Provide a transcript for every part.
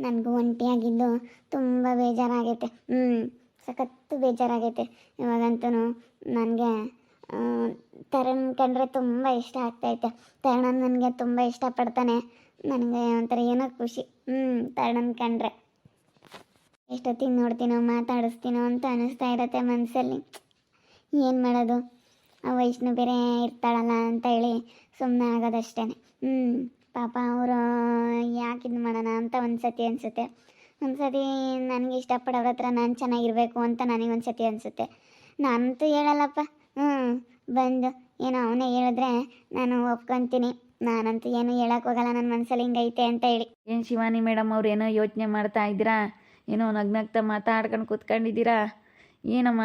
ನನಗೂ ಒಂಟಿಯಾಗಿದ್ದು ತುಂಬ ಬೇಜಾರಾಗೈತೆ. ಹ್ಞೂ ಸಖತ್ತು ಬೇಜಾರಾಗೈತೆ. ಇವಾಗಂತೂ ನನಗೆ ತರಣ್ ಕಂಡ್ರೆ ತುಂಬ ಇಷ್ಟ ಆಗ್ತೈತೆ. ತರಣ ನನಗೆ ತುಂಬ ಇಷ್ಟಪಡ್ತಾನೆ ನನಗೆ ಒಂಥರ ಏನೋ ಖುಷಿ. ಹ್ಞೂ ತರಣನ್ ಕಂಡ್ರೆ. ಎಷ್ಟೊತ್ತಿಗೆ ನೋಡ್ತೀನೋ, ಮಾತಾಡಿಸ್ತೀನೋ ಅಂತ ಅನಿಸ್ತಾ ಇರತ್ತೆ ಮನಸ್ಸಲ್ಲಿ ಏನು ಮಾಡೋದು? ಆ ವೈಷ್ಣು ಬೇರೆ ಇರ್ತಾಳಲ್ಲ ಅಂತ ಹೇಳಿ ಸುಮ್ಮನೆ ಆಗೋದಷ್ಟೇ ಹ್ಞೂ ಪಾಪ ಅವರು ಯಾಕೆ ಇದು ಮಾಡೋಣ ಅಂತ ಒಂದು ಸತಿ ಅನಿಸುತ್ತೆ. ಒಂದು ಸತಿ ನನಗೆ ಇಷ್ಟಪಡೋರ ಹತ್ರ ನಾನು ಚೆನ್ನಾಗಿರಬೇಕು ಅಂತ ನನಗೆ ಒಂದು ಸತಿ ಅನಿಸುತ್ತೆ. ನಾನಂತೂ ಹೇಳಲ್ಲಪ್ಪ. ಹ್ಞೂ ಬಂದು ಏನೋ ಅವನೇ ಹೇಳಿದ್ರೆ ನಾನು ಒಪ್ಕೊತೀನಿ. ನಾನಂತೂ ಏನು ಹೇಳಕ್ಕೆ ಹೋಗಲ್ಲ ನನ್ನ ಮನಸ್ಸಲ್ಲಿ ಹಿಂಗೈತೆ ಅಂತ ಹೇಳಿ. ಏನು ಶಿವಾನಿ ಮೇಡಮ್ ಅವ್ರು ಏನೋ ಯೋಚನೆ ಮಾಡ್ತಾ ಇದ್ದೀರಾ? ಏನೋ ನಗ್ನಗ್ತಾ ಮಾತಾಡ್ಕೊಂಡು ಕೂತ್ಕೊಂಡಿದ್ದೀರಾ? ಏನಮ್ಮ?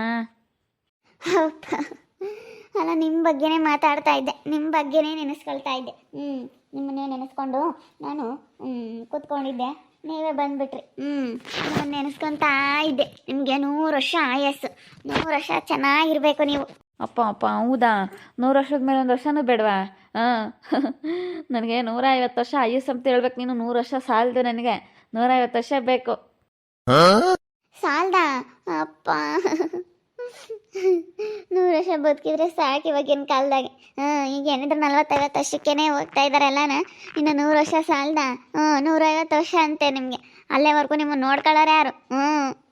ಅಲ್ಲ ನಿಮ್ಮ ಬಗ್ಗೆನೇ ಮಾತಾಡ್ತಾ ಇದ್ದೆ. ನಿಮ್ಮ ಬಗ್ಗೆನೇ ನೆನೆಸ್ಕೊಳ್ತಾ ಇದ್ದೆ. ಹ್ಞೂ ನಿಮ್ಮನ್ನೇ ನೆನೆಸ್ಕೊಂಡು ನಾನು ಹ್ಮ್, ಕೂತ್ಕೊಂಡಿದ್ದೆ. ನೀವೇ ಬಂದ್ಬಿಟ್ರಿ. ಹ್ಞೂ ನಿಮ್ಮನ್ನ ನೆನೆಸ್ಕೊತಾ ಇದ್ದೆ. ನಿಮಗೆ ನೂರು ವರ್ಷ ಆಯಸ್ಸು. ನೂರು ವರ್ಷ ಚೆನ್ನಾಗಿರ್ಬೇಕು ನೀವು. ಅಪ್ಪ ಅಪ್ಪ ಹೌದಾ? ನೂರು ವರ್ಷದ ಮೇಲೆ ಒಂದು ವರ್ಷನೂ ಬೇಡವಾ? ಹಾಂ. ನನಗೆ ನೂರ ಐವತ್ತು ವರ್ಷ ಆಯುಸ್ ಅಂತ ಹೇಳ್ಬೇಕು. ನೀನು ನೂರು ವರ್ಷ ಸಾಲದು ನನಗೆ. ನೂರ ಐವತ್ತು ವರ್ಷ ಬೇಕು. ಸಾಲ್ದಾ? ಅಪ್ಪ. ವರ್ಷ ಬದುಕಿದ್ರೆ ಸಾಕು ಇವಾಗಿನ ಕಾಲದಾಗ. ಹಾಂ, ಈಗ ಏನಿದ್ರು ನಲ್ವತ್ತೈವತ್ತು ವರ್ಷಕ್ಕೇನೆ ಹೋಗ್ತಾ ಇದ್ದಾರೆ ಇನ್ನು ನೂರು ವರ್ಷ ಸಾಲ್ದ? ಹ್ಞೂ, ನೂರೈವತ್ತು ವರ್ಷ ಅಂತೆ ನಿಮಗೆ. ಅಲ್ಲೇವರೆಗೂ ನಿಮ್ಮನ್ನು ನೋಡ್ಕೊಳ್ಳೋರು ಯಾರು? ಹ್ಞೂ.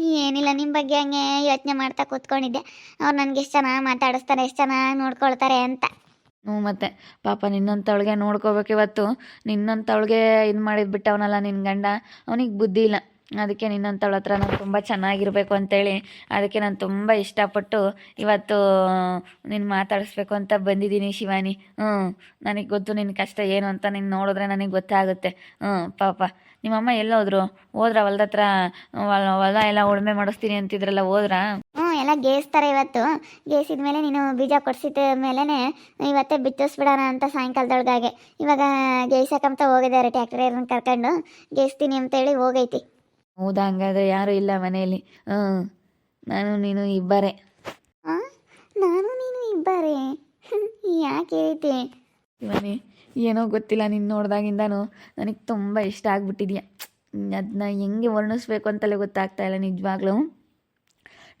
ಏನಿಲ್ಲ ನಿಮ್ಮ ಬಗ್ಗೆ ಹಂಗೆ ಯೋಚನೆ ಮಾಡ್ತಾ ಕೂತ್ಕೊಂಡಿದ್ದೆ. ಅವ್ರು ನನಗೆ ಎಷ್ಟು ಚೆನ್ನಾಗಿ ಮಾತಾಡಿಸ್ತಾರೆ, ಎಷ್ಟು ಚೆನ್ನಾಗಿ ನೋಡ್ಕೊಳ್ತಾರೆ ಅಂತ. ಹ್ಞೂ ಮತ್ತೆ, ಪಾಪ ನಿನ್ನಂಥವಳಿಗೆ ನೋಡ್ಕೋಬೇಕಿವತ್ತು ನಿನ್ನಂಥವಳಿಗೆ ಇದು ಮಾಡಿದ್ಬಿಟ್ಟವನಲ್ಲ ನಿನ್ನ ಗಂಡ. ಅವನಿಗೆ ಬುದ್ಧಿ ಇಲ್ಲ. ಅದಕ್ಕೆ ನಿನ್ನಂಥವಳ ಹತ್ರ ನಾನು ತುಂಬ ಚೆನ್ನಾಗಿರಬೇಕು ಅಂತೇಳಿ, ಅದಕ್ಕೆ ನಾನು ತುಂಬ ಇಷ್ಟಪಟ್ಟು ಇವತ್ತು ನಿನ್ನ ಮಾತಾಡಿಸ್ಬೇಕು ಅಂತ ಬಂದಿದ್ದೀನಿ ಶಿವಾನಿ. ಹ್ಞೂ ನನಗೆ ಗೊತ್ತು ನಿನ್ನ ಕಷ್ಟ ಏನು ಅಂತ ನೀನು ನೋಡಿದ್ರೆ ನನಗೆ ಗೊತ್ತಾಗುತ್ತೆ ಹ್ಞೂ ಪಾಪ. ನಿಮ್ಮಮ್ಮ ಎಲ್ಲೋದ್ರು? ಹೋದ್ರ ಹೊಲ್ದ ಹತ್ರ? ಹೊಲ ಹೊಲ ಎಲ್ಲ ಉಳುಮೆ ಮಾಡಿಸ್ತೀನಿ ಅಂತಿದ್ರಲ್ಲ, ಹೋದ್ರಾ? ಹ್ಞೂ ಎಲ್ಲ ಗೇಸ್ತಾರೆ ಇವತ್ತು. ಗೇಸಿದ ಮೇಲೆ ನೀನು ಬೀಜ ಕೊಡಿಸಿದ ಮೇಲೇ ಇವತ್ತೇ ಬಿತ್ತಿಸ್ಬಿಡೋಣ ಅಂತ ಸಾಯಂಕಾಲದೊಳಗಾಗೆ. ಇವಾಗ ಗೇಯ್ಸಕ್ಕಂತ ಹೋಗಿದ್ದಾರೆ ಟ್ಯಾಕ್ಟರ್ ಕರ್ಕೊಂಡು. ಗೇಸ್ತೀನಿ ಅಂತೇಳಿ ಹೋಗೈತಿ. ಹೌದಾ? ಹಂಗಾದ್ರೆ ಯಾರು ಇಲ್ಲ ಮನೆಯಲ್ಲಿ. ಹ್ಮ್. ನಾನು ನೀನು ಇಬ್ಬರೇ. ಆ? ನಾನು ನೀನು ಇಬ್ಬರೇ? ಯಾಕೆ ಐತೆ ಮನೆ ಏನೋ ಗೊತ್ತಿಲ್ಲ ನಿನ್ನ ನೋಡ್ದಾಗಿಂದನೂ. ನನಗೆ ತುಂಬ ಇಷ್ಟ ಆಗ್ಬಿಟ್ಟಿದ್ಯಾ? ಅದನ್ನ ಹೆಂಗೆ ವರ್ಣಿಸ್ಬೇಕು ಅಂತಲೇ ಗೊತ್ತಾಗ್ತಾ ಇಲ್ಲ ನಿಜವಾಗ್ಲೂ.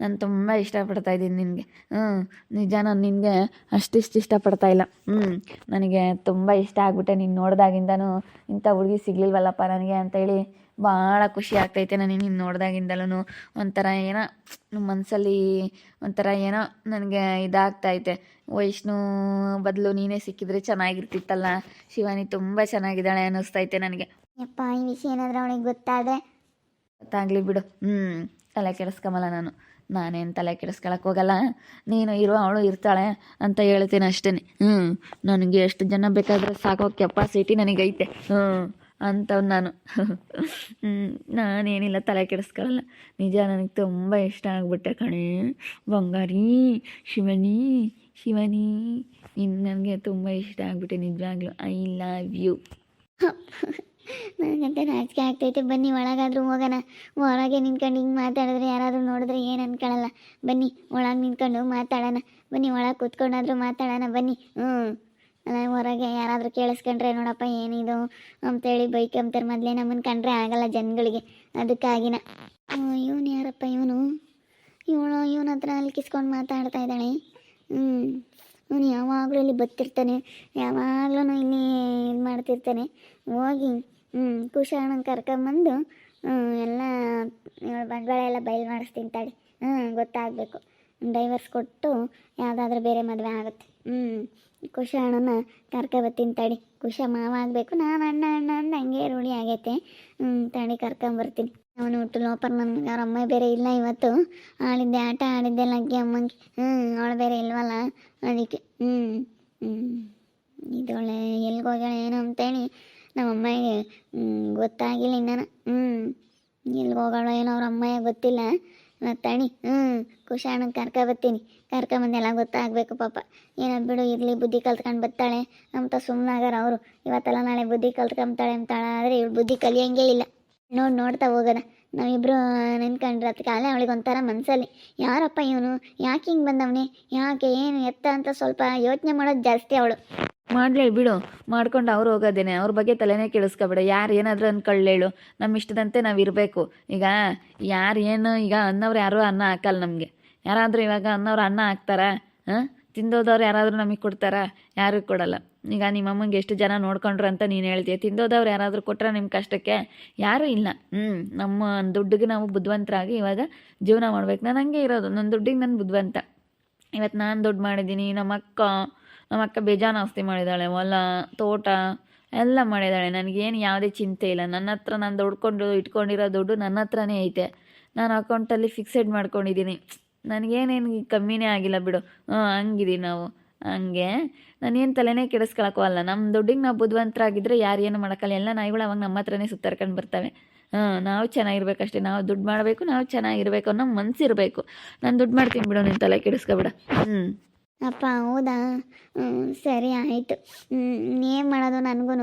ನಾನು ತುಂಬ ಇಷ್ಟಪಡ್ತಾ ಇದ್ದೀನಿ ನಿನಗೆ. ಹ್ಞೂ ನಿಜ ನಾನು ನಿನಗೆ ಅಷ್ಟಿಷ್ಟು ಇಷ್ಟಪಡ್ತಾ ಇಲ್ಲ. ಹ್ಞೂ ನನಗೆ ತುಂಬ ಇಷ್ಟ ಆಗ್ಬಿಟ್ಟೆ ನೀನು ನೋಡ್ದಾಗಿಂದನೂ. ಇಂಥ ಹುಡುಗಿ ಸಿಗ್ಲಿಲ್ವಲ್ಲಪ್ಪ ನನಗೆ ಅಂತೇಳಿ ಭಾಳ ಖುಷಿ ಆಗ್ತೈತೆ ನಾನು ನಿನ್ನ ನೋಡ್ದಾಗಿಂದಲೂ ಒಂಥರ ಏನೋ ಮನಸ್ಸಲ್ಲಿ ಒಂಥರ ಏನೋ ನನಗೆ ಇದಾಗ್ತೈತೆ. ವೈಷ್ಣು ಬದಲು ನೀನೇ ಸಿಕ್ಕಿದ್ರೆ ಚೆನ್ನಾಗಿರ್ತಿತ್ತಲ್ಲ. ಶಿವಾನಿ ತುಂಬ ಚೆನ್ನಾಗಿದ್ದಾಳೆ ಅನ್ನಿಸ್ತೈತೆ ನನಗೆ. ಯಪ್ಪ ಈ ವಿಷಯ ಏನಾದರೂ ಅವಳಿಗೆ ಗೊತ್ತಾದರೆ? ಗೊತ್ತಾಗಲಿ ಬಿಡು. ಹ್ಞೂ ತಲೆ ಕೆಡಿಸ್ಕೊಂಬಲ್ಲ ನಾನು. ನಾನೇನು ತಲೆ ಕೆಡಿಸ್ಕೊಳಕ್ಕೆ ಹೋಗಲ್ಲ. ನೀನು ಇರೋ, ಅವಳು ಇರ್ತಾಳೆ ಅಂತ ಹೇಳ್ತೀನಿ ಅಷ್ಟೇ ಹ್ಞೂ ನನಗೆ ಎಷ್ಟು ಜನ ಬೇಕಾದರೆ ಸಾಕೋ ಕೆಪಾಸಿಟಿ ನನಗೈತೆ. ಹ್ಞೂ ಅಂಥವ್ ನಾನು. ಹ್ಞೂ ನಾನೇನಿಲ್ಲ, ತಲೆ ಕೆಡಿಸ್ಕೊಳ್ಳಲ್ಲ ನಿಜ ನನಗೆ ತುಂಬ ಇಷ್ಟ ಆಗ್ಬಿಟ್ಟೆ ಕಣೆ. ಬಂಗಾರಿ, ಶಿವನಿ ಶಿವನಿ. ಇನ್ನು ನನಗೆ ತುಂಬ ಇಷ್ಟ ಆಗ್ಬಿಟ್ಟೆ, ನಿಜವಾಗ್ಲೂ. ಐ ಲವ್ ಯು ನಾಚಿಕೆ ಆಗ್ತೈತೆ? ಬನ್ನಿ, ಒಳಗಾದ್ರೂ ಹೋಗೋಣ. ಹೊರಗೆ ನಿಂತ್ಕೊಂಡು ಹಿಂಗೆ ಮಾತಾಡಿದ್ರೆ ಯಾರಾದರೂ ನೋಡಿದ್ರೆ ಏನು ಅನ್ಕೊಳ್ಳಲ್ಲ ಬನ್ನಿ, ಒಳಗೆ ನಿಂತ್ಕೊಂಡು ಮಾತಾಡೋಣ. ಬನ್ನಿ, ಒಳಗೆ ಕೂತ್ಕೊಂಡಾದ್ರೂ ಮಾತಾಡೋಣ. ಬನ್ನಿ ಹ್ಞೂ ಅಲ್ಲ, ಹೊರಗೆ ಯಾರಾದರೂ ಕೇಳಿಸ್ಕೊಂಡ್ರೆ ನೋಡಪ್ಪ ಏನಿದು ಅಂತೇಳಿ ಬೈಕ್ ಅಂತಾರೆ ಮೊದಲೇ ನಮ್ಮನ್ನು ಕಂಡ್ರೆ ಆಗಲ್ಲ ಜನಗಳಿಗೆ. ಅದಕ್ಕಾಗಿನ ಇವನು ಯಾರಪ್ಪ ಇವನು? ಇವಳು ಇವನ ಹತ್ರ ಅಲ್ಲಿ ಕಿಸ್ಕೊಂಡು ಮಾತಾಡ್ತಾ ಇದ್ದಾಳೆ. ಹ್ಞೂ ಇವನು ಯಾವಾಗಲೂ ಇಲ್ಲಿ ಬತ್ತಿರ್ತಾನೆ. ಯಾವಾಗಲೂ ಇಲ್ಲಿ ಇದು ಮಾಡ್ತಿರ್ತಾನೆ. ಹೋಗಿ ಹ್ಞೂ ಕರ್ಕೊಂಬಂದು ಎಲ್ಲ ಬಂಡವಾಳ ಎಲ್ಲ ಬಯಲು ಮಾಡಿಸ್ತೀನಿ ಹ್ಞೂ ಗೊತ್ತಾಗಬೇಕು. ಡೈವರ್ಸ್ ಕೊಟ್ಟು ಯಾವುದಾದ್ರೂ ಬೇರೆ ಮದುವೆ ಆಗುತ್ತೆ. ಹ್ಞೂ ಕುಶ ಅಣ್ಣನ ಕರ್ಕೊಬರ್ತೀನಿ ತಡಿ. ಕುಶ ಮಾವ ಆಗಬೇಕು, ನಾನು ಅಣ್ಣ ಅಣ್ಣ ಅಂದು ಹಂಗೆ ರೂಢಿ ಆಗೈತೆ. ಹ್ಞೂ ತಡಿ ಕರ್ಕೊಂಬರ್ತೀನಿ ಅವನು ಹುಟ್ಟು ಲೋಪರ್ ನನಗೆ, ಅವ್ರ ಅಮ್ಮ ಬೇರೆ ಇಲ್ಲ ಇವತ್ತು. ಆಡಿದ್ದೆ ಆಟ, ಆಡಿದ್ದೆ ಲಗ್ಗೆ ಅಮ್ಮಂಗೆ. ಹ್ಞೂ ಅವಳು ಬೇರೆ ಇಲ್ವಲ್ಲ? ಅದಕ್ಕೆ ಹ್ಞೂ ಹ್ಞೂ ಇದೊಳೆ ಎಲ್ಲಿಗೆ ಹೋಗ್ಯಾಳೆ ಏನು ಅಂತೇಳಿ ನಮ್ಮ ಅಮ್ಮಗೆ ಗೊತ್ತಾಗಿಲ್ಲ ಇನ್ನೂ ಹ್ಞೂ ಇಲ್ಲಿ ಹೋಗೋಣ ಏನೋ ಅವ್ರ ಅಮ್ಮಗೆ ಗೊತ್ತಿಲ್ಲ. ತಣಿ ಹ್ಞೂ ಕುಶಾಣನ ಕರ್ಕೊಬತ್ತೀನಿ ಕರ್ಕೊಂಬಂದೆಲ್ಲ ಗೊತ್ತಾಗಬೇಕು ಪಾಪ. ಏನೋ ಬಿಡು, ಇರಲಿ, ಬುದ್ಧಿ ಕಲ್ತ್ಕೊಂಡು ಬರ್ತಾಳೆ ಅಂತ ಸುಮ್ಮನಾಗಾರ ಅವರು. ಇವತ್ತೆಲ್ಲ ನಾಳೆ ಬುದ್ಧಿ ಕಲ್ತ್ಕೊಂಬತ್ತಾಳೆ ಅಂತಾಳೆ ಆದರೆ ಇವಳು ಬುದ್ಧಿ ಕಲಿಯಂಗೇ ಇಲ್ಲ. ನೋಡಿ, ನೋಡ್ತಾ ಹೋಗೋಣ. ನಾವಿಬ್ಬರು ಅದಕ್ಕೆ ಕಾಲೇ ಅವಳಿಗೆ ಒಂಥರ ಮನಸ್ಸಲ್ಲಿ ಯಾರಪ್ಪ ಇವನು? ಯಾಕೆ ಹಿಂಗೆ ಬಂದವನೇ? ಯಾಕೆ ಏನು ಎತ್ತ ಅಂತ ಸ್ವಲ್ಪ ಯೋಚನೆ ಮಾಡೋದು ಜಾಸ್ತಿ ಅವಳು. ಮಾಡ್ಲೇಳು ಬಿಡು. ಮಾಡ್ಕೊಂಡು ಅವ್ರು ಹೋಗೋದೇನೆ. ಅವ್ರ ಬಗ್ಗೆ ತಲೆನೇ ಕೇಳಿಸ್ಕೊಬೇಡ ಯಾರು ಏನಾದರೂ ಅನ್ಕೊಳ್ಳೇಳು ನಮ್ಮ ಇಷ್ಟದಂತೆ ನಾವು ಇರಬೇಕು. ಈಗ ಯಾರು ಏನು ಈಗ ಅನ್ನವ್ರು ಯಾರೂ ಅನ್ನ ಹಾಕಲ್ಲ ನಮಗೆ. ಯಾರಾದರೂ ಇವಾಗ ಅನ್ನವ್ರು ಅನ್ನ ಹಾಕ್ತಾರಾ? ಹಾಂ? ತಿಂದೋದವ್ರು ಯಾರಾದರೂ ನಮಗೆ ಕೊಡ್ತಾರಾ? ಯಾರೂ ಕೊಡಲ್ಲ. ಈಗ ನಿಮ್ಮ ಅಮ್ಮಂಗೆ ಎಷ್ಟು ಜನ ನೋಡ್ಕೊಂಡ್ರು ಅಂತ ನೀನು ಹೇಳ್ತೀಯ. ತಿಂದೋದವ್ರು ಯಾರಾದರೂ ಕೊಟ್ಟರೆ ನಿಮ್ಮ ಕಷ್ಟಕ್ಕೆ? ಯಾರೂ ಇಲ್ಲ. ಹ್ಞೂ ನಮ್ಮ ದುಡ್ಡಿಗೆ ನಾವು ಬುದ್ಧಿವಂತರಾಗಿ ಇವಾಗ ಜೀವನ ಮಾಡ್ಬೇಕು. ನಾನು ಹಂಗೆ ಇರೋದು. ನನ್ನ ದುಡ್ಡಿಗೆ ನಾನು ಬುದ್ಧಿವಂತ ಇವತ್ತು ನಾನು ದುಡ್ಡು ಮಾಡಿದ್ದೀನಿ. ನಮ್ಮ ಅಕ್ಕ ನಮ್ಮ ಅಕ್ಕ ಬೇಜಾನಾಸ್ತಿ ಮಾಡಿದ್ದಾಳೆ ಹೊಲ, ತೋಟ ಎಲ್ಲ ಮಾಡಿದ್ದಾಳೆ ನನಗೇನು ಯಾವುದೇ ಚಿಂತೆ ಇಲ್ಲ. ನನ್ನ ಹತ್ರ ನಾನು ದುಡ್ಕೊಂಡು ಇಟ್ಕೊಂಡಿರೋ ದುಡ್ಡು ನನ್ನ ಹತ್ರನೇ ಐತೆ. ನಾನು ಅಕೌಂಟಲ್ಲಿ ಫಿಕ್ಸೆಡ್ ಮಾಡ್ಕೊಂಡಿದ್ದೀನಿ ನನಗೇನೇನು ಕಮ್ಮಿನೇ ಆಗಿಲ್ಲ ಬಿಡು. ಹಾಂ ಹಂಗಿದೀವಿ ನಾವು. ಹಂಗೆ. ನಾನೇನು ತಲೆನೇ ಕೆಡಿಸ್ಕೊಳಕ್ಕೂ ಅಲ್ಲ. ನಮ್ಮ ದುಡ್ಡಿಗೆ ನಾವು ಬುದ್ಧಿವಂತರಾಗಿದ್ದರೆ ಯಾರು ಮಾಡೋಕ್ಕಲ್ಲ. ಎಲ್ಲ ನಾಯಿಗಳು ಅವಾಗ ನಮ್ಮ ಹತ್ರನೇ ಸುತ್ತಾರ್ಕೊಂಡು ಬರ್ತವೆ. ಹಾಂ ನಾವು ಚೆನ್ನಾಗಿರ್ಬೇಕಷ್ಟೇ. ನಾವು ದುಡ್ಡು ಮಾಡಬೇಕು, ನಾವು ಚೆನ್ನಾಗಿರ್ಬೇಕು ಅನ್ನೋ ಮನಸ್ಸಿರಬೇಕು ನಾನು ದುಡ್ಡು ಮಾಡ್ತೀನಿ ಬಿಡು ನಿನ್ನ ತಲೆ ಕೆಡಿಸ್ಕೊಬೇಡ. ಹ್ಞೂ ಅಪ್ಪ, ಹೌದಾ? ಸರಿ ಆಯಿತು. ಏನು ಮಾಡೋದು ನನಗೂ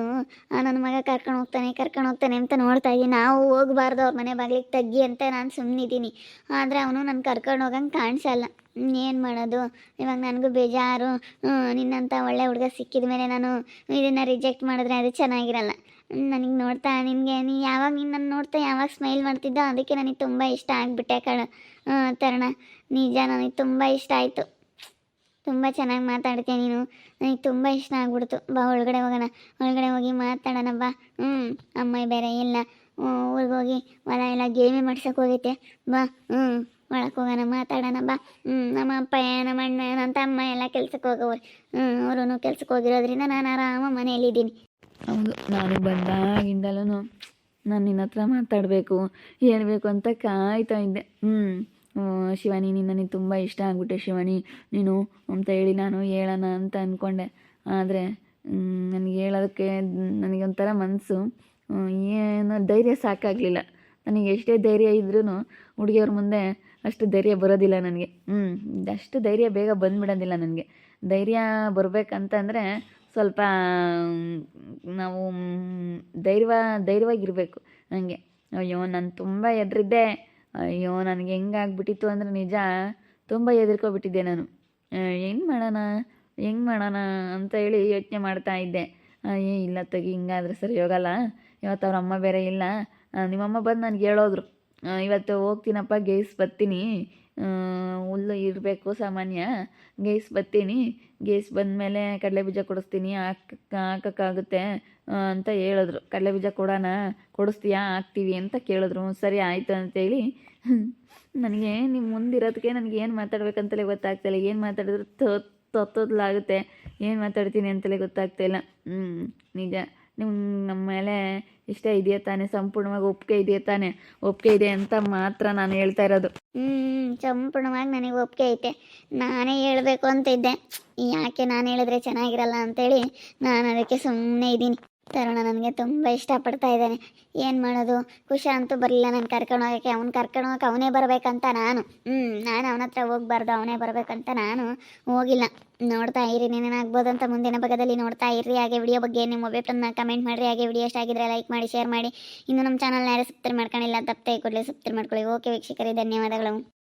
ನನ್ನ ಮಗ ಕರ್ಕೊಂಡು ಹೋಗ್ತಾನೆ ಕರ್ಕೊಂಡು ಹೋಗ್ತಾನೆ ಅಂತ ನೋಡ್ತಾ ಇದ್ದೀನಿ. ನಾವು ಹೋಗಬಾರ್ದು, ಅವ್ರ ಮನೆ ಬಾಗಿಲಿಗೆ ತಗ್ಗಿ ಅಂತ ನಾನು ಸುಮ್ಮನಿದ್ದೀನಿ ಆದರೆ ಅವನು ನನ್ನ ಕರ್ಕೊಂಡು ಹೋಗಂಗೆ ಕಾಣಿಸಲ್ಲ. ಏನು ಮಾಡೋದು? ಇವಾಗ ನನಗೂ ಬೇಜಾರು. ನಿನ್ನಂಥ ಒಳ್ಳೆ ಹುಡುಗ ಸಿಕ್ಕಿದ ಮೇಲೆ ನಾನು ಇದನ್ನು ರಿಜೆಕ್ಟ್ ಮಾಡಿದ್ರೆ ಅದು ಚೆನ್ನಾಗಿರಲ್ಲ. ನನಗೆ ನೋಡ್ತಾ ನಿನಗೆ, ನೀ ಯಾವಾಗ ನೀನು ನನ್ನ ನೋಡ್ತಾ ಯಾವಾಗ ಸ್ಮೈಲ್ ಮಾಡ್ತಿದ್ದೋ ಅದಕ್ಕೆ ನನಗೆ ತುಂಬ ಇಷ್ಟ ಆಗಿಬಿಟ್ಟೆ ಕಣ. ತರಣ. ನಿಜ ನನಗೆ ತುಂಬ ಇಷ್ಟ ಆಯಿತು. ತುಂಬ ಚೆನ್ನಾಗಿ ಮಾತಾಡ್ತೀಯ ನೀನು. ನನಗೆ ತುಂಬ ಇಷ್ಟ ಆಗ್ಬಿಡ್ತು. ಬಾ, ಒಳಗಡೆ ಹೋಗೋಣ. ಒಳಗಡೆ ಹೋಗಿ ಮಾತಾಡೋಣ, ಬಾ. ಹ್ಞೂ ಅಮ್ಮ ಬೇರೆ ಇಲ್ಲ. ಊರಿಗೆ ಹೋಗಿ ಹೊಲ ಎಲ್ಲ ಗೇಮಿ ಮಾಡ್ಸೋಕೆ ಹೋಗೈತೆ. ಬಾ ಹ್ಞೂ ಒಳಕ್ಕೆ ಹೋಗೋಣ, ಮಾತಾಡೋಣ, ಬಾ. ಹ್ಞೂ ನಮ್ಮ ಅಪ್ಪ, ನಮ್ಮ ಅಣ್ಣ ನನ್ನ ತಮ್ಮ ಎಲ್ಲ ಕೆಲ್ಸಕ್ಕೆ ಹೋಗೋರು ಹ್ಞೂ ಅವರು ಕೆಲ್ಸಕ್ಕೆ ಹೋಗಿರೋದ್ರಿಂದ ನಾನು ಆರಾಮ ಮನೆಯಲ್ಲಿದ್ದೀನಿ. ಹೌದು, ನಾನು ಬಂದಾಗಿಂದಲೂ ನಾನು ನಿನ್ನ ಹತ್ರ ಮಾತಾಡಬೇಕು, ಹೇಳಬೇಕು ಅಂತ ಕಾಯ್ತಾ ಇದ್ದೆ. ಹ್ಞೂ ಶಿವಾನಿ, ನಿನ್ನ ತುಂಬ ಇಷ್ಟ ಆಗ್ಬಿಟ್ಟೆ ಶಿವಾನಿ. ನೀನು ಅಂತ ಹೇಳಿ ನಾನು ಹೇಳೋಣ ಅಂತ ಅಂದ್ಕೊಂಡೆ ಆದರೆ ನನಗೆ ಹೇಳೋದಕ್ಕೆ, ನನಗೆ ಒಂಥರ ಮನಸ್ಸು ಏನು ಧೈರ್ಯ ಸಾಕಾಗಲಿಲ್ಲ. ನನಗೆ ಎಷ್ಟೇ ಧೈರ್ಯ ಇದ್ರೂ ಹುಡುಗಿಯವ್ರ ಮುಂದೆ ಅಷ್ಟು ಧೈರ್ಯ ಬರೋದಿಲ್ಲ ನನಗೆ. ಹ್ಞೂ ಅಷ್ಟು ಧೈರ್ಯ ಬೇಗ ಬಂದ್ಬಿಡೋದಿಲ್ಲ ನನಗೆ. ಧೈರ್ಯ ಬರಬೇಕಂತಂದರೆ ಸ್ವಲ್ಪ ನಾವು ಧೈರ್ಯ ಧೈರ್ಯವಾಗಿರಬೇಕು. ನನಗೆ ಅಯ್ಯೋ, ನಾನು ತುಂಬ ಹೆದ್ರಿದ್ದೆ. ಅಯ್ಯೋ, ನನಗೆ ಹೆಂಗಾಗ್ಬಿಟ್ಟಿತ್ತು ಅಂದರೆ ನಿಜ, ತುಂಬ ಹೆದರ್ಕೊಬಿಟ್ಟಿದ್ದೆ ನಾನು. ಏನು ಮಾಡೋಣ, ಹೆಂಗೆ ಮಾಡೋಣ ಅಂತ ಹೇಳಿ ಯೋಚನೆ ಮಾಡ್ತಾ ಇದ್ದೆ. ಏ ಇಲ್ಲ ತಗಿ, ಹಿಂಗಾದ್ರೆ ಸರಿ ಹೋಗಲ್ಲ. ಇವತ್ತು ಅವ್ರ ಅಮ್ಮ ಬೇರೆ ಇಲ್ಲ. ನಿಮ್ಮಮ್ಮ ಬಂದು ನನಗೆ ಹೇಳೋದ್ರು. ಇವತ್ತು ಹೋಗ್ತೀನಪ್ಪ, ಗೇಸ್ ಬರ್ತೀನಿ. ಹುಲ್ಲು ಇರಬೇಕು ಸಾಮಾನ್ಯ. ಗೇಸ್ ಬರ್ತೀನಿ. ಗೇಸ್ ಬಂದಮೇಲೆ ಕಡಲೆ ಬೀಜ ಕೊಡಿಸ್ತೀನಿ. ಹಾಕ್, ಹಾಕೋಕ್ಕಾಗುತ್ತೆ ಅಂತ ಹೇಳಿದ್ರು. ಕಡಲೆ ಬೀಜ ಕೊಡೋಣ, ಕೊಡಿಸ್ತೀಯಾ, ಹಾಕ್ತೀವಿ ಅಂತ ಕೇಳಿದ್ರು. ಸರಿ, ಆಯಿತು ಅಂತೇಳಿ ನನಗೆ ನಿಮ್ಮ ಮುಂದಿರೋದಕ್ಕೆ ನನಗೆ ಏನು ಮಾತಾಡ್ಬೇಕಂತಲೇ ಗೊತ್ತಾಗ್ತಾಯಿಲ್ಲ ಏನು ಮಾತಾಡಿದ್ರು ತೊತ್ತೊದ್ಲಾಗುತ್ತೆ ಏನು ಮಾತಾಡ್ತೀನಿ ಅಂತಲೇ ಗೊತ್ತಾಗ್ತಾಯಿಲ್ಲ ಹ್ಞೂ ನಿಜ. ನಿಮ್ಮ ನಮ್ಮ ಮೇಲೆ ಇಷ್ಟ ಇದೆಯಾ ತಾನೆ, ಸಂಪೂರ್ಣವಾಗಿ ಒಪ್ಪಿಗೆ ಇದೆಯಾ ತಾನೆ, ಒಪ್ಪಿಗೆ ಇದೆ ಅಂತ ಮಾತ್ರ ನಾನು ಹೇಳ್ತಾ ಇರೋದು. ಹ್ಮ್, ಸಂಪೂರ್ಣವಾಗಿ ನನಗೆ ಒಪ್ಪಿಗೆ ಐತೆ. ನಾನೇ ಹೇಳಬೇಕು ಅಂತ ಇದ್ದೆ. ಯಾಕೆ ನಾನು ಹೇಳಿದ್ರೆ ಚೆನ್ನಾಗಿರಲ್ಲ ಅಂತೇಳಿ ನಾನು ಅದಕ್ಕೆ ಸುಮ್ಮನೆ ಇದ್ದೀನಿ. ತರುಣ ನನಗೆ ತುಂಬ ಇಷ್ಟಪಡ್ತಾ ಇದ್ದಾನೆ. ಏನು ಮಾಡೋದು? ಖುಷ ಅಂತೂ ಬರಲಿಲ್ಲ. ನಾನು ಕರ್ಕೊಂಡು ಹೋಗೋಕ್ಕೆ, ಅವ್ನು ಕರ್ಕೊಂಡು ಹೋಗಕ್ಕೆ ಅವನೇ ಬರಬೇಕಂತ ನಾನು. ಹ್ಞೂ ನಾನು ಅವನ ಹತ್ರ ಹೋಗ್ಬಾರ್ದು. ಅವನೇ ಬರಬೇಕಂತ ನಾನು ಹೋಗಿಲ್ಲ. ನೋಡ್ತಾ ಇರಿ ಏನೇನಾಗ್ಬೋದು ಅಂತ ಮುಂದಿನ ಭಾಗದಲ್ಲಿ ನೋಡ್ತಾ ಇರ್ರಿ. ಹಾಗೆ ವಿಡಿಯೋ ಬಗ್ಗೆ ನಿಮ್ಮ ಒಬ್ಬಟ್ಟನ್ನ ಕಮೆಂಟ್ ಮಾಡಿರಿ. ಹಾಗೆ ವಿಡಿಯೋ ಆಗಿದ್ರೆ ಲೈಕ್ ಮಾಡಿ ಶೇರ್ ಮಾಡಿ. ಇನ್ನು ನಮ್ಮ ಚಾನಲ್ನ ಯಾರು ಸಬ್ಸ್ಕ್ರೈಬ್ ಮಾಡ್ಕೊಂಡಿಲ್ಲ ತಪ್ಪೇ ಕೊಡಲಿ ಸಬ್ಸ್ಕ್ರೈಬ್ ಮಾಡ್ಕೊಳ್ಳಿ. ಓಕೆ ವೀಕ್ಷಕರೇ, ಧನ್ಯವಾದಗಳು.